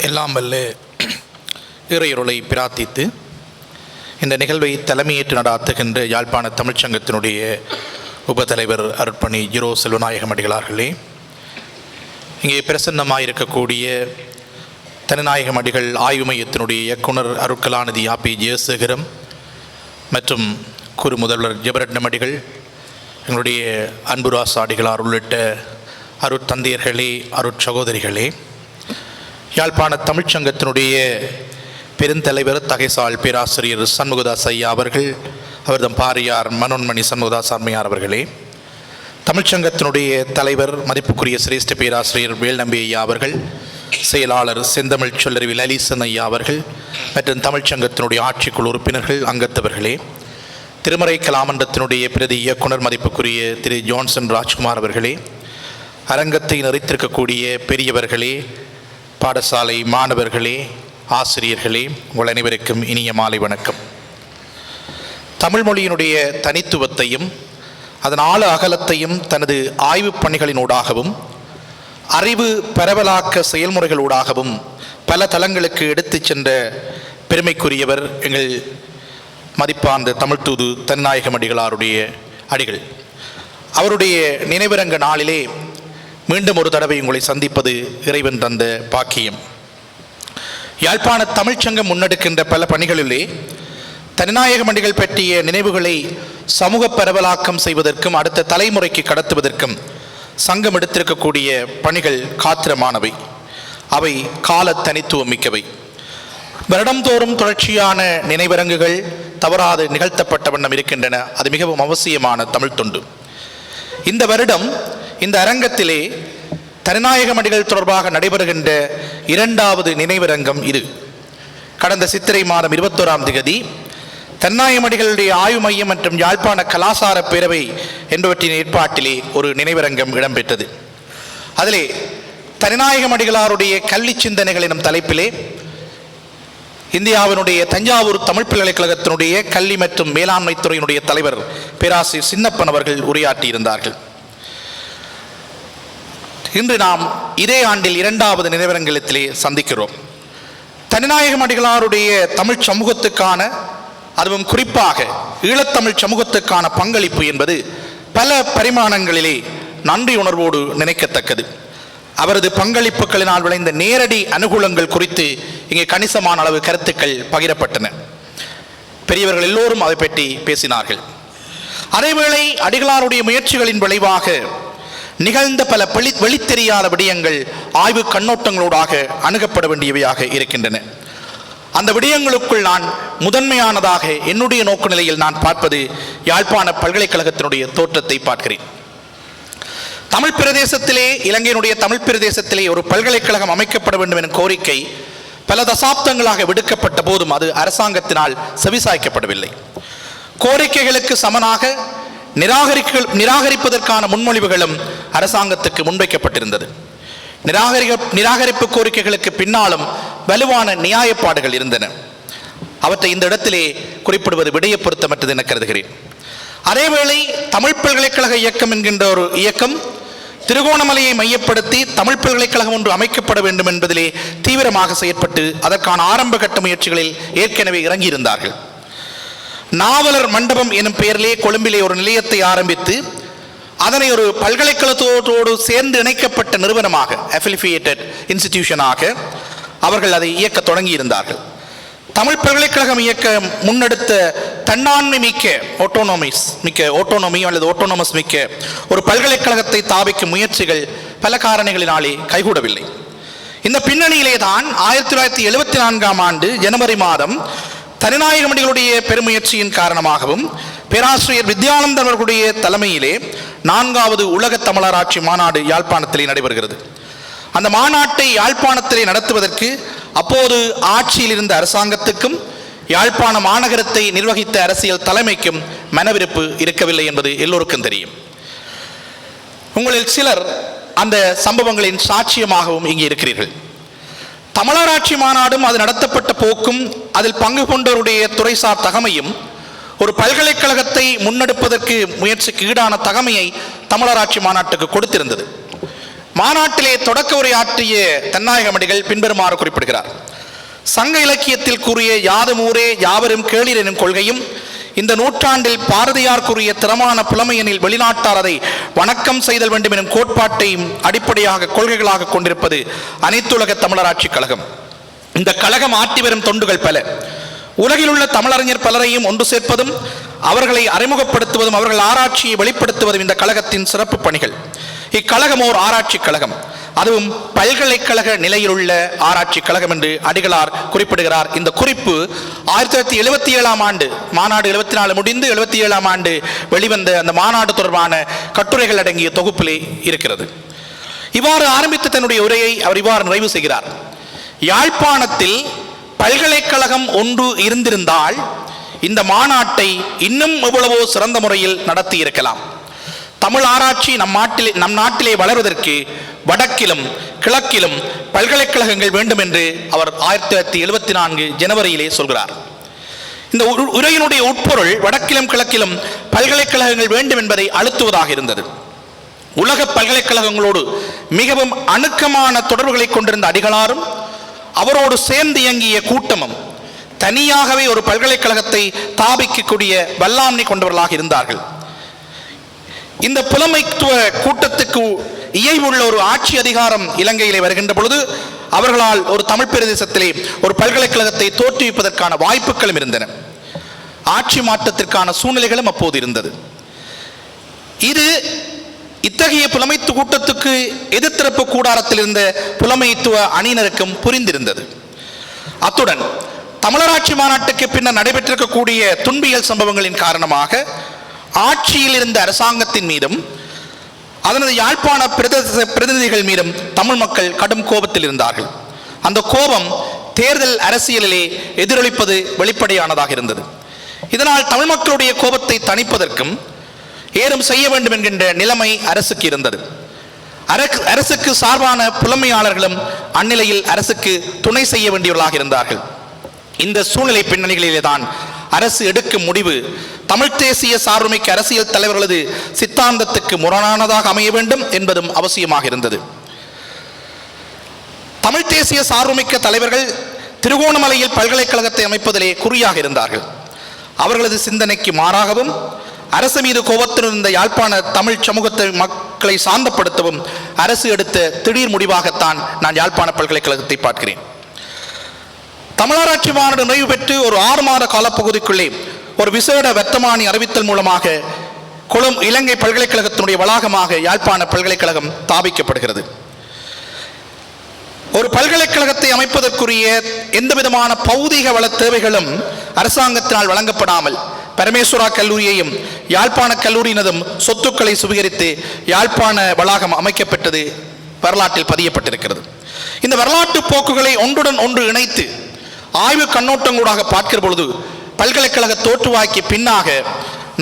எல்லாம் வல்ல இறையொருளை பிரார்த்தித்து இந்த நிகழ்வை தலைமையேற்று நடாத்துகின்ற யாழ்ப்பாண தமிழ்ச்சங்கத்தினுடைய உபத்தலைவர் அருட்பணி ஜிரோ செல்வநாயகம் அடிகளார்களே இங்கே பிரசன்னமாயிருக்கக்கூடிய தனநாயகம் அடிகள் ஆய்வு மையத்தினுடைய இயக்குனர் அருட்கலாநிதி ஆபி ஜெயசேகரம் மற்றும் குரு முதல்வர் ஜெபரட்னம் அடிகள் எங்களுடைய அன்புராச அடிகளார் உள்ளிட்ட அருட்தந்தையர்களே அருட்சகோதரிகளே யாழ்ப்பாண தமிழ்ச்சங்கத்தினுடைய பெருந்தலைவர் தகைசால் பேராசிரியர் சண்முகதாஸ் ஐயா அவர்கள் அவர்தம் பாரியார் மனோன்மணி சண்முகதாஸ் அம்மையார் அவர்களே தமிழ்ச்சங்கத்தினுடைய தலைவர் மதிப்புக்குரிய சிரேஷ்ட பேராசிரியர் வேல்நம்பி ஐயா அவர்கள் செயலாளர் செந்தமிழ் சொல்லறிவி லலிசன் ஐயா அவர்கள் மற்றும் தமிழ்ச்சங்கத்தினுடைய ஆட்சிக்குழு உறுப்பினர்கள் அங்கத்தவர்களே. திருமறை கலாமண்டத்தினுடைய பிரதி இயக்குனர் மதிப்புக்குரிய திரு ஜான்சன் ராஜ்குமார் அவர்களே. அரங்கத்தை நிறைத்திருக்கக்கூடிய பெரியவர்களே பாடசாலை மாணவர்களே ஆசிரியர்களே உங்கள் அனைவருக்கும் இனிய மாலை வணக்கம். தமிழ் மொழியினுடைய தனித்துவத்தையும் அதன் ஆழ அகலத்தையும் தனது ஆய்வுப் பணிகளினூடாகவும் அறிவு பரவலாக்க செயல்முறைகளூடாகவும் பல தளங்களுக்கு எடுத்துச் சென்ற பெருமைக்குரியவர் எங்கள் மதிப்பார்ந்த தமிழ் தூது தன்னாயகம் அடிகளாருடைய அடிகள். அவருடைய நினைவிரங்க நாளிலே மீண்டும் ஒரு தடவை உங்களை சந்திப்பது இறைவன் தந்த பாக்கியம். யாழ்ப்பாண தமிழ்ச்சங்கம் முன்னெடுக்கின்ற பல பணிகளிலே தனிநாயக மண்டிகள் பற்றிய நினைவுகளை சமூக பரவலாக்கம் செய்வதற்கும் அடுத்த தலைமுறைக்கு கடத்துவதற்கும் சங்கம் எடுத்திருக்கக்கூடிய பணிகள் காத்திரமானவை. அவை கால தனித்துவம் மிக்கவை வருடம்தோறும் தொடர்ச்சியான நினைவரங்குகள் தவறாது நிகழ்த்தப்பட்ட வண்ணம் இருக்கின்றன. அது மிகவும் அவசியமான தமிழ் தொண்டு. இந்த வருடம் இந்த அரங்கத்திலே தனிநாயக அடிகள் தொடர்பாக நடைபெறுகின்ற இரண்டாவது நினைவரங்கம் இது. கடந்த சித்திரை மாதம் இருபத்தோராம் திகதி தன்னாயமடிகளுடைய ஆய்வு மையம் மற்றும் யாழ்ப்பாண கலாசார பேரவை என்பவற்றின் ஏற்பாட்டிலே ஒரு நினைவரங்கம் இடம்பெற்றது. அதிலே தனிநாயகம் அடிகளாருடைய கல்வி சிந்தனைகள் எனும் தலைப்பிலே இந்தியாவினுடைய தஞ்சாவூர் தமிழ் பல்கலைக்கழகத்தினுடைய கல்வி மற்றும் மேலாண்மை துறையினுடைய தலைவர் பேராசிரியர் சின்னப்பன் அவர்கள் உரையாற்றியிருந்தார்கள். இன்று நாம் இதே ஆண்டில் இரண்டாவது நினைவரங்கத்திலே சந்திக்கிறோம். தனிநாயகம் அடிகளாருடைய தமிழ் சமூகத்துக்கான அதுவும் குறிப்பாக ஈழத்தமிழ் சமூகத்துக்கான பங்களிப்பு என்பது பல பரிமாணங்களிலே நன்றி உணர்வோடு நினைக்கத்தக்கது. அவரது பங்களிப்புகளினால் விளைந்த நேரடி அனுகூலங்கள் குறித்து இங்கே கணிசமான அளவு கருத்துக்கள் பகிரப்பட்டன. பெரியவர்கள் எல்லோரும் அதை பற்றி பேசினார்கள். அதேவேளை அடிகளாருடைய முயற்சிகளின் விளைவாக நிகழ்ந்த பல வெளி வெளித்தெரியாத விடயங்கள் ஆய்வு கண்ணோட்டங்களோடாக அணுகப்பட வேண்டியவையாக இருக்கின்றன. அந்த விடயங்களுக்குள் நான் முதன்மையானதாக என்னுடைய நோக்கு நிலையில் நான் பார்ப்பது யாழ்ப்பாண பல்கலைக்கழகத்தினுடைய தோற்றத்தை பார்க்கிறேன். தமிழ் பிரதேசத்திலே இலங்கையினுடைய தமிழ் பிரதேசத்திலே ஒரு பல்கலைக்கழகம் அமைக்கப்பட வேண்டும் எனும் கோரிக்கை பல தசாப்தங்களாக விடுக்கப்பட்ட போதும் அது அரசாங்கத்தினால் செவிசாய்க்கப்படவில்லை. கோரிக்கைகளுக்கு சமனாக நிராகரிக்க நிராகரிப்பதற்கான முன்மொழிவுகளும் அரசாங்கத்துக்கு முன்வைக்கப்பட்டிருந்தது. நிராகரிக்க நிராகரிப்பு கோரிக்கைகளுக்கு பின்னாலும் வலுவான நியாயப்பாடுகள் இருந்தன. அவற்றை இந்த இடத்திலே குறிப்பிடுவது விடைய பொருத்தமற்றது என கருதுகிறேன். அதேவேளை தமிழ் பல்கலைக்கழக இயக்கம் என்கின்ற ஒரு இயக்கம் திருகோணமலையை மையப்படுத்தி தமிழ் பல்கலைக்கழகம் ஒன்று அமைக்கப்பட வேண்டும் என்பதிலே தீவிரமாக செயற்பட்டு அதற்கான ஆரம்ப கட்ட முயற்சிகளில் ஏற்கனவே இறங்கியிருந்தார்கள். நாவலர் மண்டபம் எனும் பெயரிலே கொழும்பிலே ஒரு நிலையத்தை ஆரம்பித்து அதனை ஒரு பல்கலைக்கழகத்தோடு சேர்ந்து இணைக்கப்பட்ட நிறுவனமாக அஃபிலிஃபியேட்டட் இன்ஸ்டிடியூஷனாக அவர்கள் அதை இயக்க தொடங்கியிருந்தார்கள். தமிழ் பல்கலைக்கழகம் இயக்க முன்னெடுத்த தன்னாண்மை மிக்க ஓட்டோனோமிஸ் மிக்க ஓட்டோனோமி அல்லது ஓட்டோனோமஸ் மிக்க ஒரு பல்கலைக்கழகத்தை தாவிக்கும் முயற்சிகள் பல காரணிகளினாலே கைகூடவில்லை. இந்த பின்னணியிலே தான் ஆயிரத்தி தொள்ளாயிரத்தி எழுபத்தி நான்காம் ஆண்டு ஜனவரி மாதம் தனிநாயகமடிகளுடைய பெருமுயற்சியின் காரணமாகவும் பேராசிரியர் வித்யானந்தன் அவர்களுடைய தலைமையிலே நான்காவது உலக தமிழராட்சி மாநாடு யாழ்ப்பாணத்திலே நடைபெறுகிறது. அந்த மாநாட்டை யாழ்ப்பாணத்திலே நடத்துவதற்கு அப்போது ஆட்சியில் இருந்த அரசாங்கத்துக்கும் யாழ்ப்பாண மாநகரத்தை நிர்வகித்த அரசியல் தலைமைக்கும் மனவிருப்பு இருக்கவில்லை என்பது எல்லோருக்கும் தெரியும். உங்களில் சிலர் அந்த சம்பவங்களின் சாட்சியமாகவும் இங்கே இருக்கிறீர்கள். தமிழராட்சி மாநாடும் அது நடத்தப்பட்ட போக்கும் அதில் பங்கு கொண்டவருடைய துறைசார் தகமையும் ஒரு பல்கலைக்கழகத்தை முன்னெடுப்பதற்கு முயற்சிக்கு ஈடான தகமையை தமிழராட்சி மாநாட்டுக்கு கொடுத்திருந்தது. மாநாட்டிலே தொடக்க உரையாற்றிய தென்னாயகமடிகள் பின்வருமாறு குறிப்பிடுகிறார். சங்க இலக்கியத்தில் கூறிய யாதும் ஊரே யாவரும் கேளீர் எனும் கொள்கையும் இந்த நூற்றாண்டில் பாரதியார் கூறிய திறமான புலமையனில் வெளிநாட்டார் அதை வணக்கம் செய்தல் வேண்டும் எனும் கோட்பாட்டையும் அடிப்படையாக கொள்கைகளாக கொண்டிருப்பது அனைத்துலக தமிழராட்சி கழகம். இந்த கழகம் ஆட்டி வரும் தொண்டுகள் பல. உலகில் உள்ள தமிழறிஞர் பலரையும் ஒன்று சேர்ப்பதும் அவர்களை அறிமுகப்படுத்துவதும் அவர்கள் ஆராய்ச்சியை வெளிப்படுத்துவதும் இந்த கழகத்தின் சிறப்பு பணிகள். இக்கழகம் ஓர் ஆராய்ச்சி கழகம். அதுவும் பல்கலைக்கழக நிலையில் உள்ள ஆராய்ச்சி கழகம் என்று அடிகளார் குறிப்பிடுகிறார். இந்த குறிப்பு ஆயிரத்தி தொள்ளாயிரத்தி எழுபத்தி ஏழாம் ஆண்டு மாநாடு எழுபத்தி நாலு முடிந்து எழுபத்தி ஏழாம் ஆண்டு வெளிவந்த அந்த மாநாடு தொடர்பான கட்டுரைகள் அடங்கிய தொகுப்பிலே இருக்கிறது. இவ்வாறு ஆரம்பித்த தன்னுடைய உரையை அவர் இவ்வாறு நிறைவு செய்கிறார். யாழ்ப்பாணத்தில் பல்கலைக்கழகம் ஒன்று இருந்திருந்தால் இந்த மாநாட்டை இன்னும் எவ்வளவோ சிறந்த முறையில் நடத்தி இருக்கலாம் தமிழ் ஆராய்ச்சி நம் நாட்டிலே நம் நாட்டிலே வளர்வதற்கு வடக்கிலும் கிழக்கிலும் பல்கலைக்கழகங்கள் வேண்டும் என்று அவர் ஆயிரத்தி தொள்ளாயிரத்தி எழுபத்தி நான்கு ஜனவரியிலே சொல்கிறார். இந்த உரு- உரையினுடைய உட்பொருள் வடக்கிலும் கிழக்கிலும் பல்கலைக்கழகங்கள் வேண்டும் என்பதை அழுத்துவதாக இருந்தது. உலக பல்கலைக்கழகங்களோடு மிகவும் அணுக்கமான தொடர்புகளை கொண்டிருந்த அடிகளாரும் அவரோடு சேர்ந்து இயங்கிய கூட்டமும் தனியாகவே ஒரு பல்கலைக்கழகத்தை தாபிக்கக்கூடிய வல்லாண்மை கொண்டவர்களாக இருந்தார்கள். இந்த புலமைத்துவ கூட்டத்துக்கு இயைவுள்ள ஒரு ஆட்சி அதிகாரம் இலங்கையிலே வருகின்ற பொழுது அவர்களால் ஒரு தமிழ் பிரதேசத்திலே ஒரு பல்கலைக்கழகத்தை தோற்றுவிப்பதற்கான வாய்ப்புகளும் இருந்தன. ஆட்சி மாற்றத்திற்கான சூழ்நிலைகளும் அப்போது இருந்தது. இது இத்தகைய புலமைத்து கூட்டத்துக்கு எதிர்த்திருப்பு கூடாரத்தில் இருந்த புலமைத்துவ அணியினருக்கும் புரிந்திருந்தது. அத்துடன் தமிழராட்சி மாநாட்டுக்கு பின்னர் நடைபெற்றிருக்கக்கூடிய துன்பியல் சம்பவங்களின் காரணமாக ஆட்சியில் இருந்த அரசாங்கத்தின் மீதும் அதனது யாழ்ப்பாண பிரதேச பிரதிநிதிகள் மீதும் தமிழ் மக்கள் கடும் கோபத்தில் இருந்தார்கள். அந்த கோபம் தேர்தல் அரசியலிலே எதிரொலிப்பது வெளிப்படையானதாக இருந்தது. இதனால் தமிழ் மக்களுடைய கோபத்தை தணிப்பதற்கும் ஏதும் செய்ய வேண்டும் என்கின்ற நிலைமை அரசுக்கு இருந்தது. அரசு- அரசுக்கு சார்பான புலமையாளர்களும் அந்நிலையில் அரசுக்கு துணை செய்ய வேண்டியவர்களாக இருந்தார்கள். இந்த சூழ்நிலை பின்னணிகளிலே தான் அரசு எடுக்கும் முடிவு தமிழ்த் தேசிய சார்புமிக்க அரசியல் தலைவர்களது சித்தாந்தத்துக்கு முரணானதாக அமைய வேண்டும் என்பதும் அவசியமாக இருந்தது. தமிழ்த் தேசிய சார்புமிக்க தலைவர்கள் திருகோணமலையில் பல்கலைக்கழகத்தை அமைப்பதிலே குறியாக இருந்தார்கள். அவர்களது சிந்தனைக்கு மாறாகவும் அரசு மீது கோபத்தில் இருந்த யாழ்ப்பாண தமிழ் சமூகத்தை மக்களை சாந்தப்படுத்தவும் அரசு எடுத்த திடீர் முடிவாகத்தான் நான் யாழ்ப்பாண பல்கலைக்கழகத்தை பார்க்கிறேன். தமிழராட்சி மாநாடு நிறைவு பெற்று ஒரு ஆறு மாத காலப்பகுதிக்குள்ளே ஒரு விசேட வர்த்தமானி அறிவித்தல் மூலமாக கொழும் இலங்கை பல்கலைக்கழகத்தினுடைய வளாகமாக யாழ்ப்பாண பல்கலைக்கழகம் தாபிக்கப்படுகிறது ஒரு பல்கலைக்கழகத்தை அமைப்பதற்குரிய எந்த விதமான பௌதிக வள தேவைகளும் அரசாங்கத்தினால் வழங்கப்படாமல் பரமேஸ்வரா கல்லூரியையும் யாழ்ப்பாண கல்லூரியினதும் சொத்துக்களை சுவீகரித்து யாழ்ப்பாண வளாகம் அமைக்கப்பட்டது வரலாற்றில் பதியப்பட்டிருக்கிறது. இந்த வரலாற்று போக்குகளை ஒன்றுடன் ஒன்று இணைத்து ஆய்வு கண்ணோட்டங்கூடாக பார்க்கிற பொழுது பல்கலைக்கழக தோற்றுவாய்க்கு பின்னாக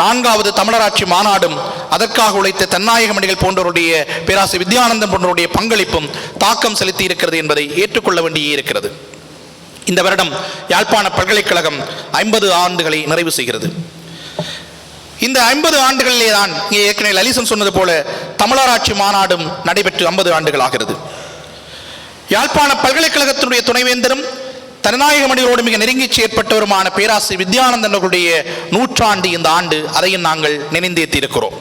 நான்காவது தமிழராட்சி மாநாடும் அதற்காக உழைத்த தென்னாயகமணிகள் போன்றவருடைய பேராசிரியர் வித்யானந்தம் போன்றவருடைய பங்களிப்பும் தாக்கம் செலுத்தி இருக்கிறது என்பதை ஏற்றுக்கொள்ள வேண்டியே இருக்கிறது. இந்த வருடம் யாழ்ப்பாண பல்கலைக்கழகம் ஐம்பது ஆண்டுகளை நிறைவு செய்கிறது. இந்த ஐம்பது ஆண்டுகளிலே தான் இங்கே ஏற்கனவே லலிசன் சொன்னது போல தமிழராட்சி மாநாடும் நடைபெற்று ஐம்பது ஆண்டுகள் ஆகிறது. யாழ்ப்பாண பல்கலைக்கழகத்தினுடைய துணைவேந்தரும் தனநாயகமணிகளோடு மிக நெருங்கி செயற்பட்டவருமான பேராசிரியர் வித்யானந்தன் அவர்களுடைய நூற்றாண்டு இந்த ஆண்டு அதையும் நாங்கள் நினைந்தேத்திருக்கிறோம்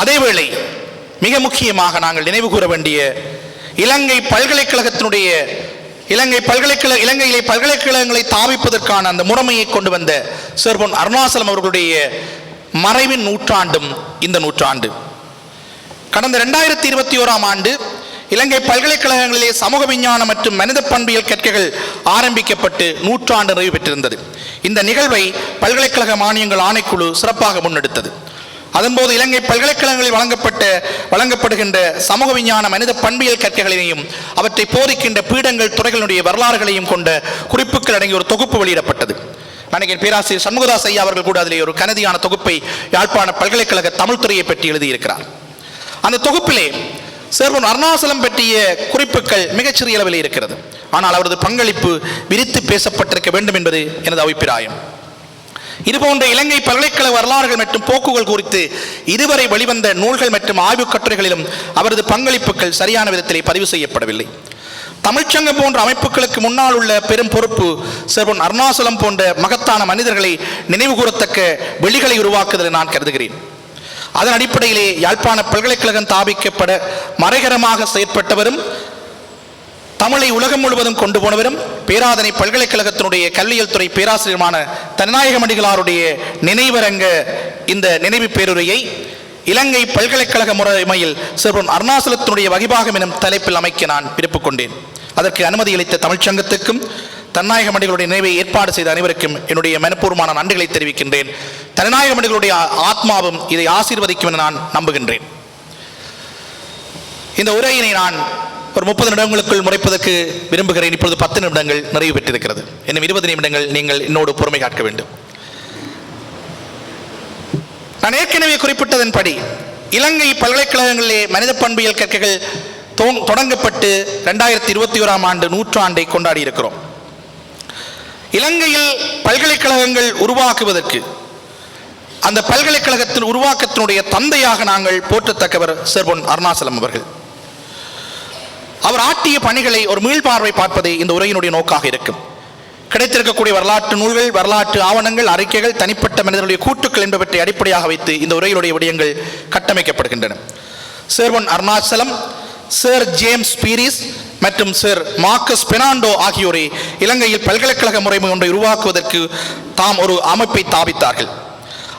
அதேவேளை மிக முக்கியமாக நாங்கள் நினைவு கூற வேண்டிய இலங்கை பல்கலைக்கழகத்தினுடைய இலங்கை பல்கலைக்கழக இலங்கையிலே பல்கலைக்கழகங்களை தாவிப்பதற்கான அந்த முறைமையை கொண்டு வந்த சேர்பொன் அருணாசலம் அவர்களுடைய மறைவின் நூற்றாண்டும் இந்த நூற்றாண்டு. கடந்த ரெண்டாயிரத்தி இருபத்தி ஓராம் ஆண்டு இலங்கை பல்கலைக்கழகங்களிலே சமூக விஞ்ஞானம் மற்றும் மனித பண்பியல் கற்கைகள் ஆரம்பிக்கப்பட்டு நூற்றாண்டு நிறைவு பெற்றிருந்தது. இந்த நிகழ்வை பல்கலைக்கழக மானியங்கள் ஆணைக்குழு சிறப்பாக முன்னெடுத்தது. அதன்போது இலங்கை பல்கலைக்கழகங்களில் வழங்கப்பட்ட வழங்கப்படுகின்ற சமூக விஞ்ஞான மனித பண்பியல் கற்கைகளையும் அவற்றை போதிக்கின்ற பீடங்கள் துறைகளுடைய வரலாறுகளையும் கொண்ட குறிப்புகள் அடங்கிய ஒரு தொகுப்பு வெளியிடப்பட்டது. நடிகர் பேராசிரியர் சண்முகதாஸ் ஐயா அவர்கள் கூட அதிலே ஒரு கனதியான தொகுப்பை யாழ்ப்பாண பல்கலைக்கழக தமிழ்துறையை பற்றி எழுதியிருக்கிறார். அந்த தொகுப்பிலே சேர்வன் அருணாசலம் பற்றிய குறிப்புகள் மிகச்சிறிய அளவில் இருக்கிறது. ஆனால் அவரது பங்களிப்பு விரித்து பேசப்பட்டிருக்க வேண்டும் என்பது எனது அபிப்பிராயம். இதுபோன்ற இலங்கை பல்கலைக்கழக வரலாறுகள் மற்றும் போக்குகள் குறித்து இதுவரை வெளிவந்த நூல்கள் மற்றும் ஆய்வுக் கட்டுரைகளிலும் அவரது பங்களிப்புகள் சரியான விதத்திலே பதிவு செய்யப்படவில்லை. தமிழ்ச்சங்கம் போன்ற அமைப்புகளுக்கு முன்னால் உள்ள பெரும் பொறுப்பு சிறுவன் அருணாசலம் போன்ற மகத்தான மனிதர்களை நினைவுகூரத்தக்க வெளிகளை உருவாக்குதல் நான் கருதுகிறேன். அதன் அடிப்படையிலே யாழ்ப்பாண பல்கலைக்கழகம் தாபிக்கப்பட மறைகரமாக செயற்பட்டவரும் தமிழை உலகம் முழுவதும் கொண்டு போனவரும் பேராதனை பல்கலைக்கழகத்தினுடைய கல்வியல் துறை பேராசிரியருமான தன்னாயகமடிகளாருடைய நினைவரங்க இந்த நினைவு பேருரையை இலங்கை பல்கலைக்கழக முறைமையில் சிறுவன் அருணாசலத்தினுடைய வகிபாகம் எனும் தலைப்பில் அமைக்க நான் விருப்பு கொண்டேன். அதற்கு அனுமதி அளித்த தன்னாயக மண்டிகளுடைய நினைவை ஏற்பாடு செய்த அனைவருக்கும் என்னுடைய மனப்பூர்வமான நன்றிகளை தெரிவிக்கின்றேன். தனநாயக மண்டிகளுடைய ஆத்மாவும் இதை ஆசீர்வதிக்கும் என நான் நம்புகின்றேன். இந்த உரையினை நான் ஒரு முப்பது நிமிடங்களுக்குள் முறைப்பதற்கு விரும்புகிறேன். இப்பொழுது பத்து நிமிடங்கள் நிறைவு பெற்றிருக்கிறது. இன்னும் இருபது நிமிடங்கள் நீங்கள் என்னோடு பொறுமை காக்க வேண்டும். நான் ஏற்கனவே குறிப்பிட்டதன்படி இலங்கை பல்கலைக்கழகங்களிலே மனித பண்பியல் கற்கைகள் தொடங்கப்பட்டு ரெண்டாயிரத்தி இருபத்தி ஓராம் ஆண்டு நூற்றாண்டை கொண்டாடி இருக்கிறோம் இலங்கையில் பல்கலைக்கழகங்கள் உருவாக்குவதற்கு அந்த பல்கலைக்கழகத்தின் உருவாக்கத்தினுடைய தந்தையாக நாங்கள் போற்றத்தக்கவர் செர்பொன் அருணாசலம் அவர்கள். அவர் ஆட்டிய பணிகளை ஒரு மீள்பார்வை பார்ப்பதே இந்த உரையினுடைய நோக்காக இருக்கும். கிடைத்திருக்கக்கூடிய வரலாற்று நூல்கள் வரலாற்று ஆவணங்கள் அறிக்கைகள் தனிப்பட்ட மனிதர்களுடைய கூட்டுக்கள் என்பவற்றை அடிப்படையாக வைத்து இந்த உரையினுடைய விடயங்கள் கட்டமைக்கப்படுகின்றன. சேர்வன் அருணாச்சலம் சர் ஜேம்ஸ் பீரிஸ் மற்றும் சர் மார்க்கஸ் பெனாண்டோ ஆகியோரை இலங்கையில் பல்கலைக்கழக முறைமை ஒன்றை உருவாக்குவதற்கு தாம் ஒரு அமைப்பை தாபித்தார்கள்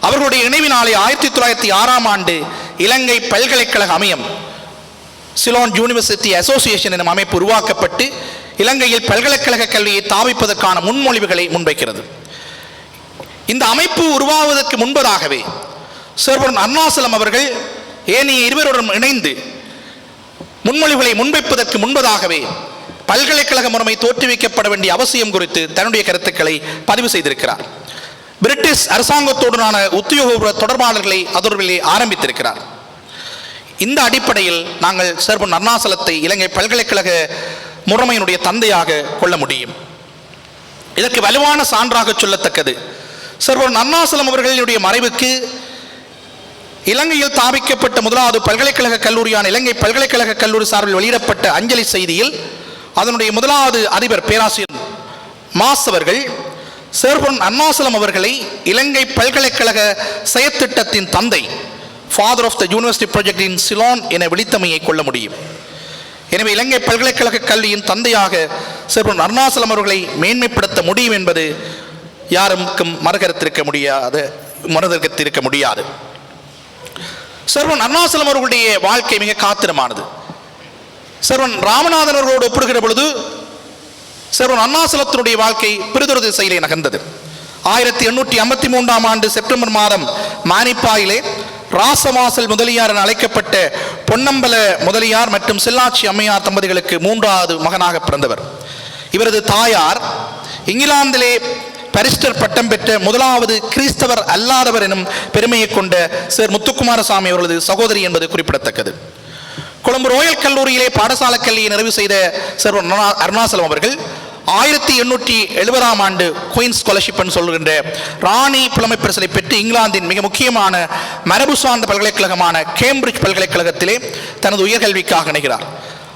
அவர்களுடைய நினைவினாலே ஆயிரத்தி தொள்ளாயிரத்தி ஆறாம் ஆண்டு இலங்கை பல்கலைக்கழக அமையம் சிலோன் யூனிவர்சிட்டி அசோசியேஷன் எனும் அமைப்பு உருவாக்கப்பட்டு இலங்கையில் பல்கலைக்கழக கல்வியை தாவிப்பதற்கான முன்மொழிவுகளை முன்வைக்கிறது. இந்த அமைப்பு உருவாவதற்கு முன்பதாகவே சர்வன் அருணாசலம் அவர்கள் ஏனைய இருவருடன் இணைந்து முன்மொழிவுகளை முன்வைப்பதற்கு முன்பதாகவே பல்கலைக்கழக முறைமை தோற்றுவிக்கப்பட வேண்டிய அவசியம் குறித்து தன்னுடைய கருத்துக்களை பதிவு செய்திருக்கிறார். பிரிட்டிஷ் அரசாங்கத்துடனான உத்தியோகபூர்வ தொடர்பாளர்களை அதொருவிலே ஆரம்பித்திருக்கிறார். இந்த அடிப்படையில் நாங்கள் சேர்வன் அருணாசலத்தை இலங்கை பல்கலைக்கழக முறைமையினுடைய தந்தையாக கொள்ள முடியும். இதற்கு வலுவான சான்றாக சொல்லத்தக்கது. சர்வர் அருணாசலம் அவர்களுடைய மறைவுக்கு இலங்கையில் தாபிக்கப்பட்ட முதலாவது பல்கலைக்கழக கல்லூரியான இலங்கை பல்கலைக்கழக கல்லூரி சார்பில் வெளியிடப்பட்ட அஞ்சலி செய்தியில் அதனுடைய முதலாவது அதிபர் பேராசிரியர் மாஸ் அவர்கள் சேர்பொன் அருணாசலம் அவர்களை இலங்கை பல்கலைக்கழக செயற்திட்டத்தின் தந்தை father of the university project in Ceylon என விழித்தமையை கொள்ள முடியும். எனவே இலங்கை பல்கலைக்கழக கல்வியின் தந்தையாக சேர்பன் அருணாசலம் அவர்களை மேன்மைப்படுத்த முடியும் என்பது யாருக்கும் மறுகருத்திருக்க முடியாது மறுதற்கத்திருக்க முடியாது. சர்வன் அருணாசலம் அவர்களுடைய வாழ்க்கை மிக காத்திரமானது. சர்வன் ராமநாதன் அவர்களோடு ஒப்பிடுகிற பொழுது சர்வன் அருணாசலத்தினுடைய வாழ்க்கை பிரிதொரு திசையிலே நகர்ந்தது. ஆயிரத்தி எண்ணூற்றி ஐம்பத்தி மூன்றாம் ஆண்டு செப்டம்பர் மாதம் மானிப்பாயிலே ராசவாசல் முதலியார் என அழைக்கப்பட்ட பொன்னம்பல முதலியார் மற்றும் செல்லாட்சி அம்மையார் தம்பதிகளுக்கு மூன்றாவது மகனாக பிறந்தவர். இவரது தாயார் இங்கிலாந்திலே பரிஸ்டர் பட்டம் பெற்ற முதலாவது கிறிஸ்தவர் அல்லாதவர் எனும் பெருமையை கொண்ட சர் முத்துக்குமாரசாமி அவர்களது சகோதரி என்பது குறிப்பிடத்தக்கது. கொழும்பு ரோயல் கல்லூரியிலே பாடசாலை கல்வியை நிறைவு செய்த சர் அருணாசலம் அவர்கள் ஆயிரத்தி எண்ணூற்றி எழுபதாம் ஆண்டு குயின்ஸ் ஸ்காலர்ஷிப் சொல்கின்ற ராணி புலமை பரிசலை பெற்று இங்கிலாந்தின் மிக முக்கியமான மரபு சார்ந்த பல்கலைக்கழகமான கேம்பிரிட்ஜ் பல்கலைக்கழகத்திலே தனது உயர்கல்விக்காக இணைகிறார்.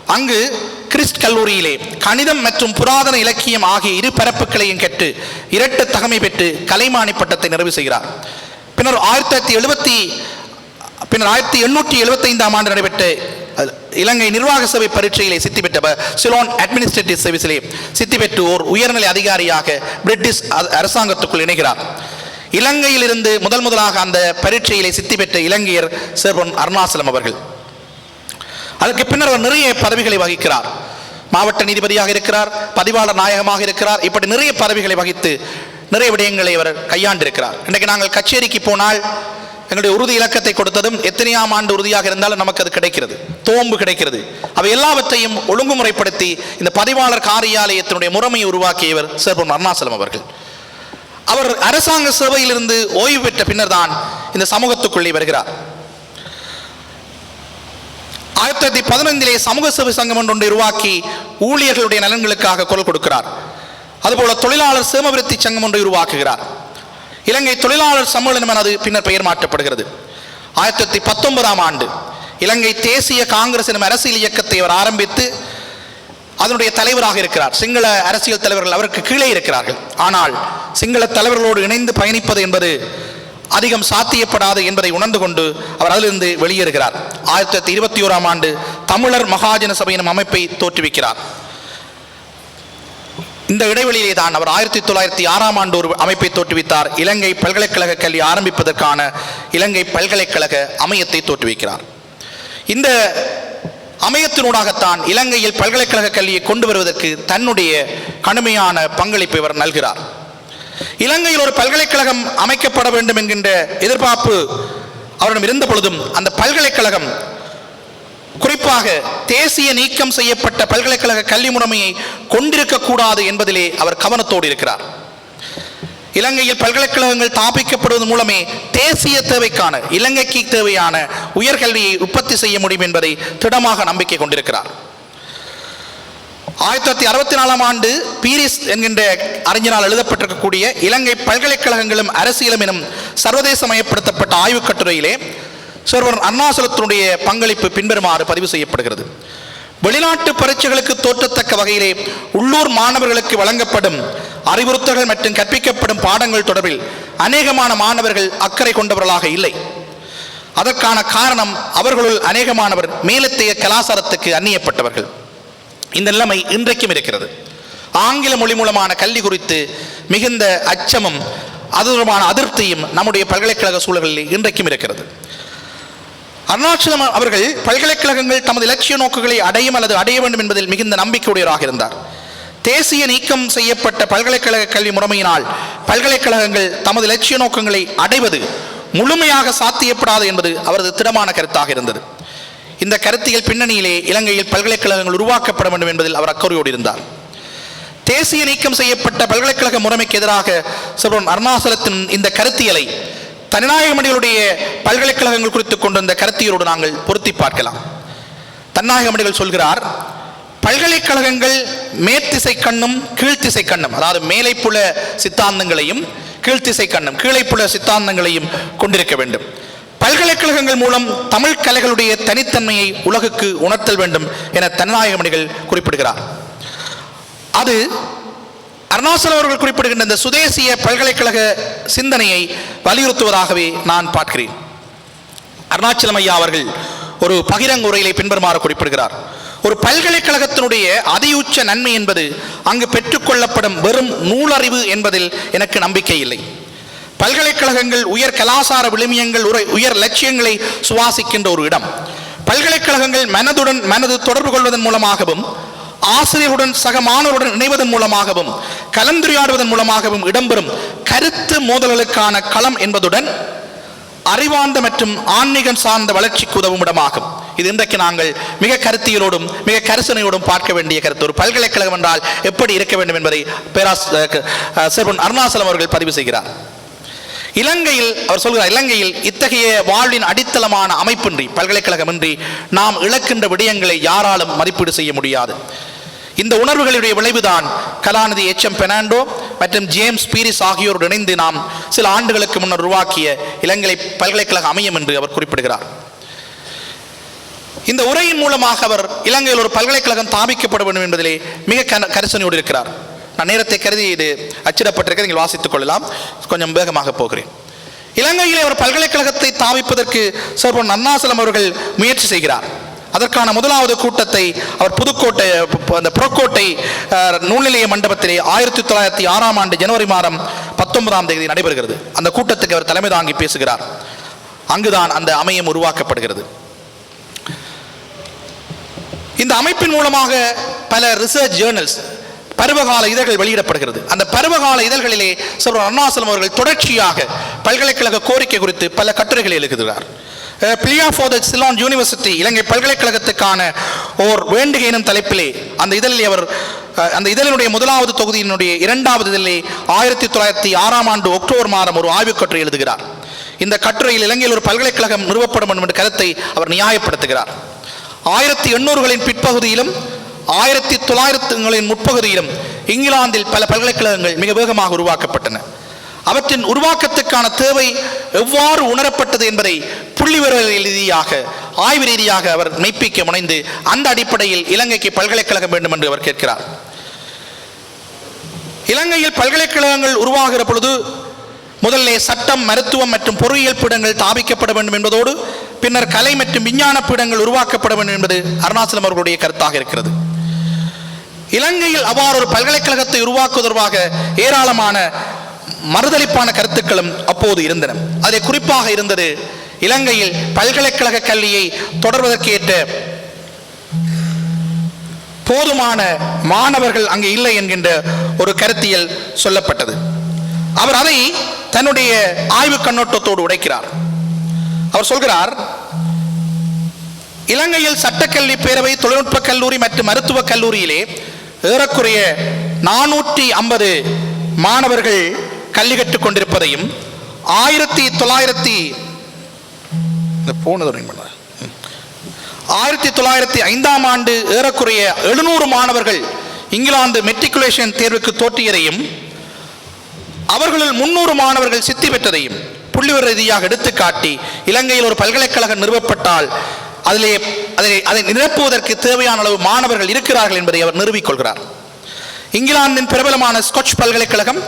அங்கு கிறிஸ்ட் கல்லூரியிலே கணிதம் மற்றும் புராதன இலக்கியம் ஆகிய இரு பரப்புகளையும் கற்று இரட்டு தகமை பெற்று கலைமானி பட்டத்தை நிறைவு செய்கிறார். பின்னர் ஆயிரத்தி தொள்ளாயிரத்தி எழுபத்தி பின்னர் ஆயிரத்தி எண்ணூற்றி எழுபத்தைந்தாம் ஆண்டு நடைபெற்ற இலங்கை நிர்வாக சபை பரீட்சையிலே சித்தி பெற்ற சிலோன் அட்மினிஸ்ட்ரேட்டிவ் சர்வீஸிலே சித்தி பெற்று ஓர் உயர்நிலை அதிகாரியாக பிரிட்டிஷ் அ- அரசாங்கத்துக்குள் இணைகிறார். இலங்கையிலிருந்து முதல் முதலாக அந்த பரீட்சையிலே சித்தி பெற்ற இலங்கையர் சேர்வன் அருணாசலம் அவர்கள். அதற்கு பின்னர் அவர் நிறைய பதவிகளை வகிக்கிறார். மாவட்ட நீதிபதியாக இருக்கிறார் பதிவாளர் நாயகமாக இருக்கிறார். இப்படி நிறைய பதவிகளை வகித்து நிறைய விடயங்களை அவர் கையாண்டிருக்கிறார். இன்றைக்கு நாங்கள் கச்சேரிக்கு போனால் எங்களுடைய உறுதி இலக்கத்தை கொடுத்ததும் எத்தனையாம் ஆண்டு உறுதியாக இருந்தாலும் நமக்கு அது கிடைக்கிறது. தோம்பு கிடைக்கிறது. அவை எல்லாவற்றையும் ஒழுங்குமுறைப்படுத்தி இந்த பதிவாளர் காரியாலயத்தினுடைய முறைமையை உருவாக்கியவர் சேர்பன் அருணாசலம் அவர்கள். அவர் அரசாங்க சேவையிலிருந்து ஓய்வு பெற்ற பின்னர் தான் இந்த சமூகத்துக்குள்ளே வருகிறார். ஆயிரத்தி தொள்ளாயிரத்தி பதினைந்திலே சமூக சேவை சங்கம் ஒன்று உருவாக்கி ஊழியர்களுடைய நலன்களுக்காக குரல் கொடுக்கிறார். அதுபோல தொழிலாளர் சேமவிருத்தி சங்கம் ஒன்றை உருவாக்குகிறார். இலங்கை தொழிலாளர் சம்மேளனம் என அது பின்னர் பெயர் மாற்றப்படுகிறது. ஆயிரத்தி தொள்ளாயிரத்தி பத்தொன்பதாம் ஆண்டு இலங்கை தேசிய காங்கிரஸ் எனும் அரசியல் இயக்கத்தை அவர் ஆரம்பித்து அதனுடைய தலைவராக இருக்கிறார். சிங்கள அரசியல் தலைவர்கள் அவருக்கு கீழே இருக்கிறார்கள். ஆனால் சிங்கள தலைவர்களோடு இணைந்து பயணிப்பது என்பது அதிகம் சாத்தியப்படாது என்பதை உணர்ந்து கொண்டு அவர் அதிலிருந்து வெளியேறுகிறார். ஆயிரத்தி தொள்ளாயிரத்தி இருபத்தி ஓராம் ஆண்டு தமிழர் மகாஜன சபையின் அமைப்பை தோற்றுவிக்கிறார். இந்த இடைவெளியிலே தான் அவர் ஆயிரத்தி தொள்ளாயிரத்தி ஆறாம் ஆண்டு ஒரு அமைப்பை தோற்றுவித்தார். இலங்கை பல்கலைக்கழக கல்வி ஆரம்பிப்பதற்கான இலங்கை பல்கலைக்கழக அமையத்தை தோற்றுவிக்கிறார். இந்த அமையத்தினூடாகத்தான் இலங்கையில் பல்கலைக்கழக கல்வியை கொண்டு வருவதற்கு தன்னுடைய கடுமையான பங்களிப்பை இவர் நல்கிறார். இலங்கையில் ஒரு பல்கலைக்கழகம் அமைக்கப்பட வேண்டும் என்கின்ற எதிர்பார்ப்பு அவரிடம் இருந்த பொழுதும் அந்த பல்கலைக்கழகம் குறிப்பாக தேசிய நீக்கம் செய்யப்பட்ட பல்கலைக்கழக கல்வி முறைமையை கொண்டிருக்கக்கூடாது என்பதிலே அவர் கவனத்தோடு இருக்கிறார். இலங்கையில் பல்கலைக்கழகங்கள் தாபிக்கப்படுவதன் மூலமே தேசிய தேவைக்கான இலங்கைக்கு தேவையான உயர்கல்வியை உற்பத்தி செய்ய முடியும் என்பதை திடமாக நம்பிக்கை கொண்டிருக்கிறார். ஆயிரத்தி தொள்ளாயிரத்தி அறுபத்தி நாலாம் ஆண்டு பீரிஸ் என்கின்ற அறிஞரால் எழுதப்பட்டிருக்கக்கூடிய இலங்கை பல்கலைக்கழகங்களும் அரசியலும் எனும் சர்வதேசமயப்படுத்தப்பட்ட ஆய்வுக் கட்டுரையிலே சிறுவர் அருணாசலத்தினுடைய பங்களிப்பு பின்வருமாறு பதிவு செய்யப்படுகிறது. வெளிநாட்டு பரீட்சைகளுக்கு தோற்றத்தக்க வகையிலே உள்ளூர் மாணவர்களுக்கு வழங்கப்படும் அறிவுறுத்தல்கள் மற்றும் கற்பிக்கப்படும் பாடங்கள் தொடர்பில் அநேகமான மாணவர்கள் அக்கறை கொண்டவர்களாக இல்லை. அதற்கான காரணம் அவர்களுள் அநேகமானவர் மேலத்தைய கலாச்சாரத்துக்கு அந்நியப்பட்டவர்கள். இந்த நிலைமை இன்றைக்கும் இருக்கிறது. ஆங்கில மொழி மூலமான கல்வி குறித்து மிகுந்த அச்சமும் அது தொடர்பான அதிருப்தியும் நம்முடைய பல்கலைக்கழக சூழல்களில் இன்றைக்கும் இருக்கிறது. அருணாச்சலம் அவர்கள் பல்கலைக்கழகங்கள் தமது இலட்சிய நோக்குகளை அடையும் அல்லது அடைய வேண்டும் என்பதில் மிகுந்த நம்பிக்கையுடையவராக இருந்தார். தேசிய நீக்கம் செய்யப்பட்ட பல்கலைக்கழக கல்வி முறைமையினால் பல்கலைக்கழகங்கள் தமது இலட்சிய நோக்கங்களை அடைவது முழுமையாக சாத்தியப்படாது என்பது அவரது திடமான கருத்தாக இருந்தது. இந்த கருத்தியல் பின்னணியிலே இலங்கையில் பல்கலைக்கழகங்கள் உருவாக்கப்பட வேண்டும் என்பதில் அவர் அக்கறையோடு இருந்தார். தேசிய நீக்கம் செய்யப்பட்ட பல்கலைக்கழக முறைமைக்கு எதிராக சிறுவன் அருணாசலத்தின் இந்த கருத்தியலை தனிநாயகமணிகளுடைய பல்கலைக்கழகங்கள் குறித்து கொண்டு வந்த கருத்தியலோடு நாங்கள் பொருத்தி பார்க்கலாம். தன்னாயகமணிகள் சொல்கிறார் பல்கலைக்கழகங்கள் மேற்திசை கண்ணும் கீழ்த்திசை கண்ணும் அதாவது மேலைப்புல சித்தாந்தங்களையும் கீழ்த்திசை கண்ணும் கீழைப்புல சித்தாந்தங்களையும் கொண்டிருக்க வேண்டும். பல்கலைக்கழகங்கள் மூலம் தமிழ் கலைகளுடைய தனித்தன்மையை உலகுக்கு உணர்த்தல் வேண்டும் என தன்னாயகமணிகள் குறிப்பிடுகிறார். அது அருணாசலம் அவர்கள் குறிப்பிடுகின்ற இந்த சுதேசிய பல்கலைக்கழக சிந்தனையை வலியுறுத்துவதாகவே நான் பார்க்கிறேன். அருணாச்சலம் ஐயா அவர்கள் ஒரு பகிரங்க உரையிலே பின்வருமாறு குறிப்பிடுகிறார். ஒரு பல்கலைக்கழகத்தினுடைய அதியுச்ச நன்மை என்பது அங்கு பெற்றுக்கொள்ளப்படும் வெறும் நூலறிவு என்பதில் எனக்கு நம்பிக்கை இல்லை. பல்கலைக்கழகங்கள் உயர் கலாசார விழுமியங்கள் உரை- உயர் லட்சியங்களை சுவாசிக்கின்ற ஒரு இடம். பல்கலைக்கழகங்கள் மனதுடன் மனது தொடர்பு கொள்வதன் மூலமாகவும் ஆசிரியருடன் சக மாணவருடன் இணைவதன் மூலமாகவும் கலந்துரையாடுவதன் மூலமாகவும் இடம்பெறும் கருத்து மோதல்களுக்கான களம் என்பதுடன் அறிவார்ந்த மற்றும் ஆன்மீகம் சார்ந்த வளர்ச்சிக்கு உதவும் இடமாகும். இது இன்றைக்கு நாங்கள் மிக கருத்தியலோடும் மிக கரிசனையோடும் பார்க்க வேண்டிய கருத்து. ஒரு பல்கலைக்கழகம் என்றால் எப்படி இருக்க வேண்டும் என்பதை பேராஸ் சிறுவன் அருணாசலம் அவர்கள் பதிவு செய்கிறார். இலங்கையில் அவர் சொல்கிறார் இலங்கையில் இத்தகைய வாழ்வின் அடித்தளமான அமைப்பின்றி பல்கலைக்கழகமின்றி நாம் இழக்கின்ற விடயங்களை யாராலும் மதிப்பீடு செய்ய முடியாது. இந்த உணர்வுகளுடைய விளைவுதான் கலாநிதி எச் எம் பெர்னாண்டோ மற்றும் ஜேம்ஸ் பீரிஸ் ஆகியோருடன் இணைந்து நாம் சில ஆண்டுகளுக்கு முன்னர் உருவாக்கிய இலங்கை பல்கலைக்கழகம் அமையும் என்று அவர் குறிப்பிடுகிறார். இந்த உரையின் மூலமாக அவர் இலங்கையில் ஒரு பல்கலைக்கழகம் தாபிக்கப்பட வேண்டும் என்பதிலே மிக கரிசனையோடு இருக்கிறார். நான் நேரத்தை கருதி இது அச்சிடப்பட்டிருக்கிறது நீங்கள் வாசித்துக் கொள்ளலாம். கொஞ்சம் வேகமாக போகிறேன். இலங்கையிலே ஒரு பல்கலைக்கழகத்தை தாவிப்பதற்கு சர்வன் அண்ணாசலம் அவர்கள் முயற்சி செய்கிறார். அதற்கான முதலாவது கூட்டத்தை அவர் புதுக்கோட்டை அந்த புறக்கோட்டை அஹ், மண்டபத்திலே ஆயிரத்தி தொள்ளாயிரத்தி ஆறாம் ஆண்டு ஜனவரி மாதம் பத்தொன்பதாம் தேதி நடைபெறுகிறது. அந்த கூட்டத்துக்கு அவர் தலைமை தாங்கி பேசுகிறார். அங்குதான் அந்த அமையம் உருவாக்கப்படுகிறது. இந்த அமைப்பின் மூலமாக பல ரிசர்ச் ஜேர்னல்ஸ் பருவகால இதழ்கள் வெளியிடப்படுகிறது. அந்த பருவகால இதழ்களிலே சர்வ அருணாசலம் அவர்கள் தொடர்ச்சியாக பல்கலைக்கழக கோரிக்கை குறித்து பல கட்டுரைகளை எழுதுகிறார். Plea for the Ceylon university இலங்கை பல்கலைக்கழகத்துக்கான ஓர் வேண்டுகை எனும் தலைப்பிலே அந்த இதழில் அவர் அந்த இதழினுடைய முதலாவது தொகுதியினுடைய இரண்டாவது இதழிலே ஆயிரத்தி தொள்ளாயிரத்தி ஆறாம் ஆண்டு அக்டோபர் மாதம் ஒரு ஆய்வுக் கட்டுரை எழுதுகிறார். இந்த கட்டுரையில் இலங்கையில் ஒரு பல்கலைக்கழகம் நிறுவப்படும் என்ற கருத்தை அவர் நியாயப்படுத்துகிறார். ஆயிரத்தி எண்ணூறுகளின் பிற்பகுதியிலும் ஆயிரத்தி தொள்ளாயிரத்துகளின் முற்பகுதியிலும் இங்கிலாந்தில் பல பல்கலைக்கழகங்கள் மிக வேகமாக உருவாக்கப்பட்டன. அவற்றின் உருவாக்கத்துக்கான தேவை எவ்வாறு உணரப்பட்டது என்பதை புள்ளிவிவர ரீதியாக ஆய்வு ரீதியாக அவர் மெய்ப்பிக்க முனைந்து அந்த அடிப்படையில் இலங்கைக்கு பல்கலைக்கழகம் வேண்டும் என்று அவர் கேட்கிறார். இலங்கையில் பல்கலைக்கழகங்கள் உருவாகிற பொழுது முதல்ல சட்டம் மருத்துவம் மற்றும் பொறியியல் பீடங்கள் தாபிக்கப்பட வேண்டும் என்பதோடு பின்னர் கலை மற்றும் விஞ்ஞான பீடங்கள் உருவாக்கப்பட வேண்டும் என்பது அருணாச்சலம் அவர்களுடைய கருத்தாக இருக்கிறது. இலங்கையில் அவ்வாறு ஒரு பல்கலைக்கழகத்தை உருவாக்குவதற்காக ஏராளமான மறுதளிப்பான கருத்துக்களும் அப்போது இருந்தன. அதை குறிப்பாக இருந்தது இலங்கையில் பல்கலைக்கழக கல்வியை தொடர்வதற்கேற்ற போதுமான மாணவர்கள் அங்கு இல்லை என்கின்ற ஒரு கருத்தியல் சொல்லப்பட்டது. அவர் அதை தன்னுடைய ஆய்வு கண்ணோட்டத்தோடு உடைக்கிறார். அவர் சொல்கிறார் இலங்கையில் சட்டக்கல்வி பேரவை தொழில்நுட்ப கல்லூரி மற்றும் மருத்துவக் கல்லூரியிலே ஏறக்குறைய நானூற்றி ஐம்பது மாணவர்கள் கல்வி கற்றுக் கொண்டிருப்பதையும் ஆயிரத்தி தொள்ளாயிரத்தி இந்த போனது ஆயிரத்தி தொள்ளாயிரத்தி ஐந்தாம் ஆண்டு ஏறக்குறைய எழுநூறு மாணவர்கள் இங்கிலாந்து மெட்ரிகுலேஷன் தேர்வுக்கு தோற்றியதையும் அவர்களில் முன்னூறு மாணவர்கள் சித்தி பெற்றதையும் புள்ளிவர ரீதியாக எடுத்துக்காட்டி இலங்கையில் ஒரு பல்கலைக்கழகம் நிறுவப்பட்டால் அதிலே அதை அதை நிரப்புவதற்கு தேவையான அளவு மாணவர்கள் இருக்கிறார்கள் என்பதை அவர் நிறுவிக்கொள்கிறார் இங்கிலாந்தின் பிரபலமான ஸ்கொச் பல்கலைக்கழகம்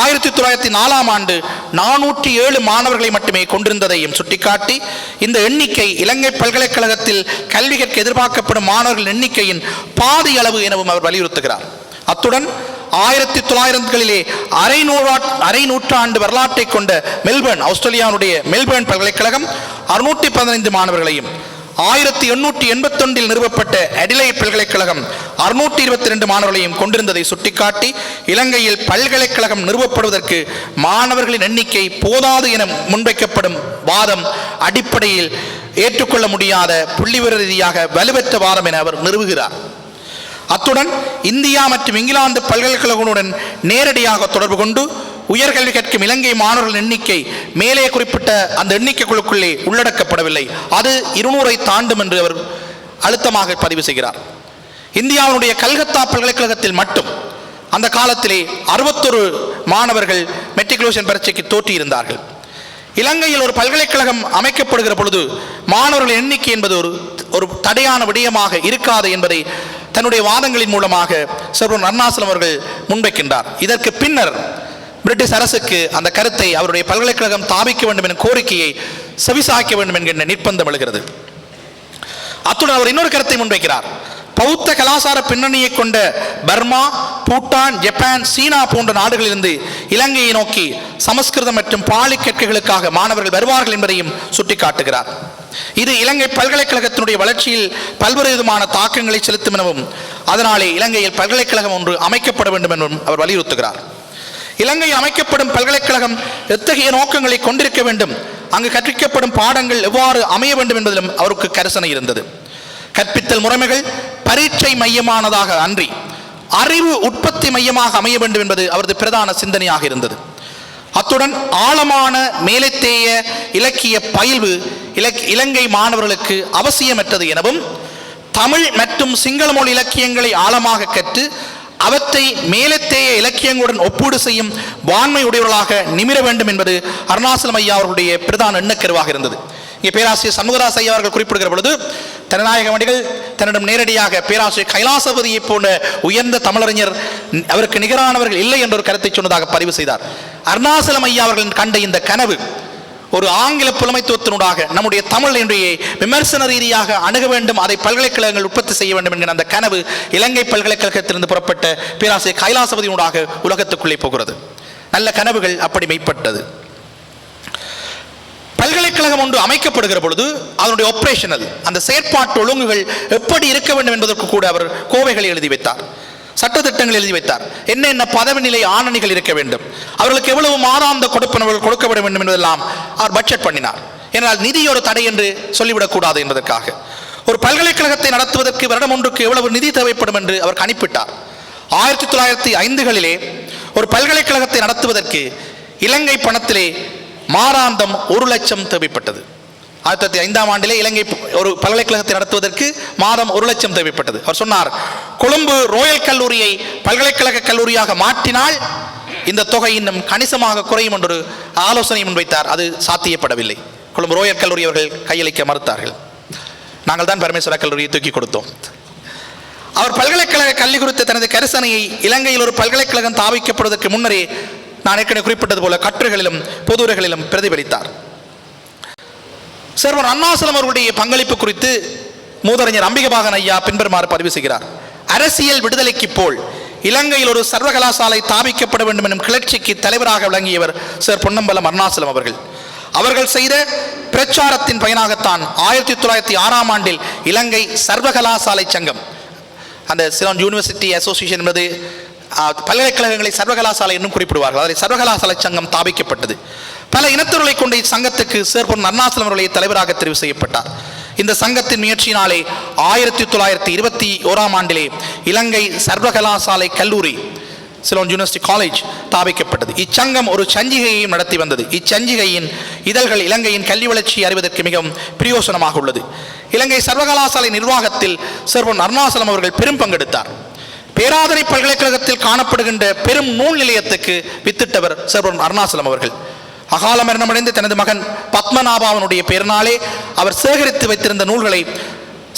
ஆயிரத்தி தொள்ளாயிரத்தி நாலாம் ஆண்டு நானூற்றி ஏழு மாணவர்களை மட்டுமே கொண்டிருந்ததையும் சுட்டிக்காட்டி இந்த எண்ணிக்கை இலங்கை பல்கலைக்கழகத்தில் கல்வி கற்க எதிர்பார்க்கப்படும் மாணவர்கள் எண்ணிக்கையின் பாதி அளவு எனவும் அவர் வலியுறுத்துகிறார். அத்துடன் ஆயிரத்தி தொள்ளாயிரங்களிலே அரை நூறா அரை நூற்றாண்டு வரலாற்றை கொண்ட மெல்பர்ன் ஆஸ்திரேலியாவுடைய மெல்பர்ன் பல்கலைக்கழகம் அறுநூற்றி பதினைந்து மாணவர்களையும் ஆயிரத்தி எண்ணூற்றி எண்பத்தொன்றில் நிறுவப்பட்ட அடிலை பல்கலைக்கழகம் அறுநூற்றி இருபத்தி ரெண்டு மாணவர்களையும் கொண்டிருந்ததை சுட்டிக்காட்டி இலங்கையில் பல்கலைக்கழகம் நிறுவப்படுவதற்கு மாணவர்களின் எண்ணிக்கை போதாது என முன்வைக்கப்படும் வாதம் அடிப்படையில் ஏற்றுக்கொள்ள முடியாத புள்ளிவிவர ரீதியாக வலுவற்ற வாதம் என அவர் நிறுவுகிறார். அத்துடன் இந்தியா மற்றும் இங்கிலாந்து பல்கலைக்கழகங்களுடன் நேரடியாக தொடர்பு கொண்டு உயர்கல்வி கற்கும் இலங்கை மாணவர்கள் எண்ணிக்கை மேலே குறிப்பிட்ட அந்த எண்ணிக்கைக்குழுக்குள்ளே உள்ளடக்கப்படவில்லை. அது இருநூறை தாண்டும் என்று அவர் அழுத்தமாக பதிவு செய்கிறார். இந்தியாவினுடைய கல்கத்தா பல்கலைக்கழகத்தில் மட்டும் அந்த காலத்திலே அறுபத்தொரு மாணவர்கள் மெட்ரிகுலேஷன் பரீட்சைக்கு தோற்றியிருந்தார்கள். இலங்கையில் ஒரு பல்கலைக்கழகம் அமைக்கப்படுகிற பொழுது மாணவர்கள் எண்ணிக்கை என்பது ஒரு ஒரு தடையான விடயமாக இருக்காது என்பதை தன்னுடைய வாதங்களின் மூலமாக சர்வன் அருணாசலம் அவர்கள் முன்வைக்கின்றார். இதற்கு பின்னர் பிரிட்டிஷ் அரசுக்கு அந்த கருத்தை அவருடைய பல்கலைக்கழகம் தாபிக்க வேண்டும் என கோரிக்கையை செவிசாக்க வேண்டும் என்கின்ற நிர்பந்தம் எழுகிறது. அத்துடன் அவர் இன்னொரு கருத்தை முன்வைக்கிறார். பௌத்த கலாசார பின்னணியை கொண்ட பர்மா பூட்டான் ஜப்பான் சீனா போன்ற நாடுகளிலிருந்து இலங்கையை நோக்கி சமஸ்கிருதம் மற்றும் பாலி கற்கைகளுக்காக மாணவர்கள் வருவார்கள் என்பதையும் சுட்டிக்காட்டுகிறார். இது இலங்கை பல்கலைக்கழகத்தினுடைய வளர்ச்சியில் பல்வேறு விதமான தாக்கங்களை செலுத்தும் எனவும் அதனாலே இலங்கையில் பல்கலைக்கழகம் ஒன்று அமைக்கப்பட வேண்டும் எனவும் அவர் வலியுறுத்துகிறார். இலங்கையில் அமைக்கப்படும் பல்கலைக்கழகம் எத்தகைய நோக்கங்களை கொண்டிருக்க வேண்டும்? அங்கு கற்பிக்கப்படும் பாடங்கள் எவ்வாறு அமைய வேண்டும் என்பதிலும் அவருக்கு கரிசனை இருந்தது. கற்பித்தல் முறைமைகள் பரீட்சை மையமானதாக அன்றி அறிவு உற்பத்தி மையமாக அமைய வேண்டும் என்பது அவரது பிரதான சிந்தனையாக இருந்தது. அத்துடன் ஆழமான மேலத்தேய இலக்கிய பயில்வு இலக் இலங்கை மாணவர்களுக்கு அவசியமற்றது எனவும் தமிழ் மற்றும் சிங்கள மொழி இலக்கியங்களை ஆழமாக கற்று அவற்றை மேலத்தேய இலக்கியங்களுடன் ஒப்பீடு செய்யும் வான்மை உடையவர்களாக நிமிர வேண்டும் என்பது அருணாசலம் ஐயா அவர்களுடைய பிரதான எண்ணக்கருவாக இருந்தது. இங்கே பேராசிரியர் சண்முகராஜ் ஐயா அவர்கள் குறிப்பிடுகிற பொழுது தனநாயக தன்னிடம் நேரடியாக பேராசிரியர் கைலாசபதியை போன்ற உயர்ந்த தமிழறிஞர் அவருக்கு நிகரானவர்கள் இல்லை என்ற ஒரு கருத்தை சொன்னதாக பதிவு செய்தார். அருணாசலம் ஐயா அவர்கள் கண்ட இந்த கனவு ஒரு ஆங்கில புலமைத்துவத்தினூடாக நம்முடைய தமிழ் இன்றைய விமர்சன ரீதியாக அணுக வேண்டும் அதை பல்கலைக்கழகங்கள் உற்பத்தி செய்ய வேண்டும் என்கிற அந்த கனவு இலங்கை பல்கலைக்கழகத்திலிருந்து புறப்பட்ட பேராசிரியர் கைலாசபதியினூடாக உலகத்துக்குள்ளே போகிறது. நல்ல கனவுகள் அப்படி மெய்ப்பட்டது. பல்கலைக்கழகம் ஒன்று அமைக்கப்படுகிற பொழுது அதனுடைய ஒப்ரேஷனல் அந்த செயற்பாட்டு ஒழுங்குகள் எப்படி இருக்க வேண்டும் என்பதற்கு கூட அவர் கோவைகளை எழுதி வைத்தார். சட்டத்திட்டங்கள் எழுதி வைத்தார். என்ன என்ன பதவி நிலை ஆணணிகள் இருக்க வேண்டும். அவர்களுக்கு எவ்வளவு மாதாந்த கொடுப்பனவர்கள் கொடுக்கப்பட வேண்டும் என்பதெல்லாம் அவர் பட்ஜெட் பண்ணினார். ஏனால் நிதி ஒரு தடை என்று சொல்லிவிடக்கூடாது என்பதற்காக. ஒரு பல்கலைக்கழகத்தை நடத்துவதற்கு வருடம் ஒன்றுக்கு எவ்வளவு நிதி தேவைப்படும் என்று அவர் கணிப்பிட்டார். ஆயிரத்தி தொள்ளாயிரத்தி ஐந்துகளிலே ஒரு பல்கலைக்கழகத்தை நடத்துவதற்கு இலங்கை பணத்திலே மாராந்தம் ஒரு லட்சம் தேவைப்பட்டது. ஆயிரத்தி தொள்ளாயிரத்தி ஐந்தாம் ஆண்டிலே இலங்கை ஒரு பல்கலைக்கழகத்தை நடத்துவதற்கு மாதம் ஒரு லட்சம் தேவைப்பட்டது. அவர் சொன்னார் கொழும்பு ரோயல் கல்லூரியை பல்கலைக்கழக கல்லூரியாக மாற்றினால் இந்த தொகை இன்னும் கணிசமாக குறையும் என்று ஆலோசனை முன்வைத்தார். அது சாத்தியப்படவில்லை. கொழும்பு ரோயல் கல்லூரி அவர்கள் கையளிக்க மறுத்தார்கள். நாங்கள் தான் பரமேஸ்வர கல்லூரியை தூக்கி கொடுத்தோம். அவர் பல்கலைக்கழக கல்வி குறித்த தனது கரிசனையை இலங்கையில் ஒரு பல்கலைக்கழகம் தாவிக்கப்படுவதற்கு முன்னரே நான் ஏற்கனவே குறிப்பிட்டது போல கட்டுரைகளிலும் பொதுவுரைகளிலும் பிரதிபலித்தார். சேர்வர் அண்ணாசலம் அவர்களுடைய பங்களிப்பு குறித்து மூதறிஞர் அம்பிகபாகன் ஐயா பின்வருமாறு பதிவு செய்கிறார். அரசியல் விடுதலைக்கு போல் இலங்கையில் ஒரு சர்வகலாசாலை தாபிக்கப்பட வேண்டும் எனும் கிளர்ச்சிக்கு தலைவராக விளங்கியவர் சார் பொன்னம்பலம் அருணாசலம் அவர்கள். அவர்கள் செய்த பிரச்சாரத்தின் பயனாகத்தான் ஆயிரத்தி தொள்ளாயிரத்தி ஆறாம் ஆண்டில் இலங்கை சர்வகலாசாலை சங்கம் அந்த சிலோன் யூனிவர்சிட்டி அசோசியேஷன் என்பது பல்கலைக்கழகங்களை சர்வகலாசாலை என்னும் குறிப்பிடுவார்கள். அதில் சர்வகலாசாலை சங்கம் தாபிக்கப்பட்டது. பல இனத்தவர்களை கொண்ட இச்சங்கத்துக்கு சேர்பொன் அருணாசலம் அவர்களை தலைவராக தெரிவு செய்யப்பட்டார். இந்த சங்கத்தின் முயற்சியினாலே ஆயிரத்தி தொள்ளாயிரத்தி இருபத்தி ஓராம் ஆண்டிலே இலங்கை சர்வகலாசாலை கல்லூரி சிலோன் யூனிவர்சிட்டி காலேஜ் தாபிக்கப்பட்டது இச்சங்கம் ஒரு சஞ்சிகையையும் நடத்தி வந்தது. இச்சஞ்சிகையின் இதழ்கள் இலங்கையின் கல்வி வளர்ச்சியை அறிவதற்கு மிகவும் பிரயோசனமாக உள்ளது. இலங்கை சர்வகலாசாலை நிர்வாகத்தில் சிறுவன் அருணாசலம் அவர்கள் பெரும் பங்கெடுத்தார். பேராதனை பல்கலைக்கழகத்தில் காணப்படுகின்ற பெரும் நூல் நிலையத்துக்கு வித்திட்டவர் சிறுவன் அருணாசலம் அவர்கள். அகால மரணமடைந்த தனது மகன் பத்மநாபாவனுடைய பெருநாளே அவர் சேகரித்து வைத்திருந்த நூல்களை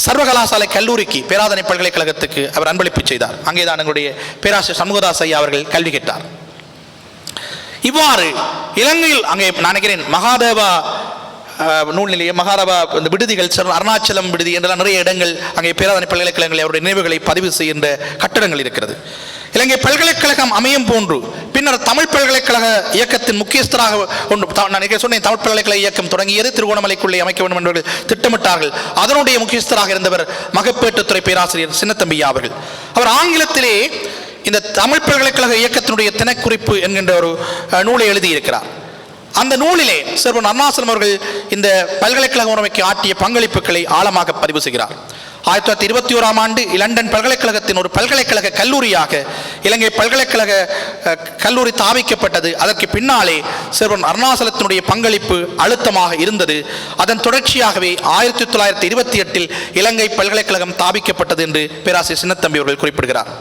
சர்வகலாசாலை கல்லூரிக்கு பேராதனை பல்கலைக்கழகத்துக்கு அவர் அன்பளிப்பு செய்தார். அங்கேதான் எங்களுடைய பேராசிரியர் சண்முகதாஸ் ஐயா அவர்கள் கல்வி கேட்டார் இவ்வாறு இலங்கையில் அங்கே நான் நினைக்கிறேன் மகாதேவா நூல் நிலையம் மகாதேவா இந்த விடுதிகள் அருணாச்சலம் விடுதி என்றெல்லாம் நிறைய இடங்கள் அங்கே பேராதனை பல்கலைக்கழகங்களில் அவருடைய நினைவுகளை பதிவு செய்கின்ற கட்டடங்கள் இருக்கிறது. இலங்கை பல்கலைக்கழகம் அமையும் போன்று பின்னர் தமிழ் பல்கலைக்கழக இயக்கத்தின் முக்கியஸ்தராக ஒன்று த- நான் சொன்னேன் தமிழ் பல்கலைக்கழக இயக்கம் தொடங்கியது திருகோணமலைக்குள்ளே அமைக்க வேண்டும் என்று திட்டமிட்டார்கள். அதனுடைய முக்கியஸ்தராக இருந்தவர் மகப்பேட்டுத்துறை பேராசிரியர் சின்னத்தம்பியா அவர்கள். அவர் ஆங்கிலத்திலே இந்த தமிழ் பல்கலைக்கழக இயக்கத்தினுடைய தினக்குறிப்பு என்கின்ற ஒரு நூலை எழுதியிருக்கிறார். அந்த நூலிலே சிறுவன் அருணாசலம் அவர்கள் இந்த பல்கலைக்கழக உரிமைக்கு ஆற்றிய பங்களிப்புகளை ஆழமாக பதிவு செய்கிறார். ஆயிரத்தி தொள்ளாயிரத்தி இருபத்தி ஓராம் ஆண்டு லண்டன் பல்கலைக்கழகத்தின் ஒரு பல்கலைக்கழக கல்லூரியாக இலங்கை பல்கலைக்கழக கல்லூரி தாவிக்கப்பட்டது அதற்கு பின்னாலே சிறுவன் அருணாசலத்தினுடைய பங்களிப்பு அழுத்தமாக இருந்தது. அதன் தொடர்ச்சியாகவே ஆயிரத்தி தொள்ளாயிரத்தி இருபத்தி எட்டில் இலங்கை பல்கலைக்கழகம் தாவிக்கப்பட்டது என்று பேராசிரியர் சின்னத்தம்பி அவர்கள் குறிப்பிடுகிறார்.